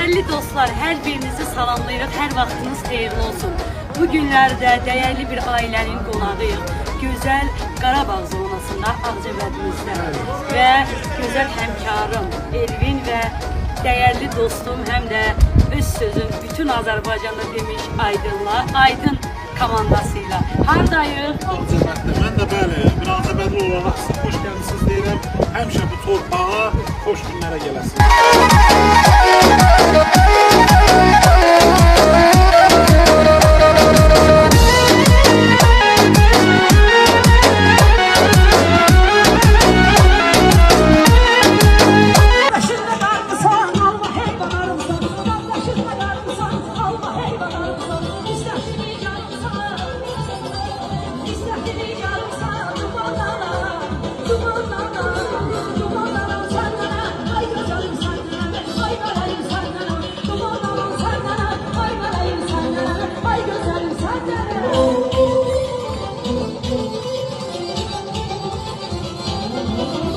Değerli dostlar, her birinizi salamlayırıq. Hər vaxtınız xeyirli olsun. Bu günlərdə dəyərli bir ailənin qonağıyıq. Gözəl Qarabağ zonasında Ağcabədimizdə və gözəl həmkarım Elvin və dəyərli dostum həm də öz sözün bütün Azərbaycanda demiş Aydınla, Aydın komandasıyla. Hardayıq? Ağcabəddə. Mən də bəli, bir Ağcabədli olaraq sizə xoş gəlmisiniz deyirəm. Həmişə bu torpağa xoş günlərə gələsiniz. Oh,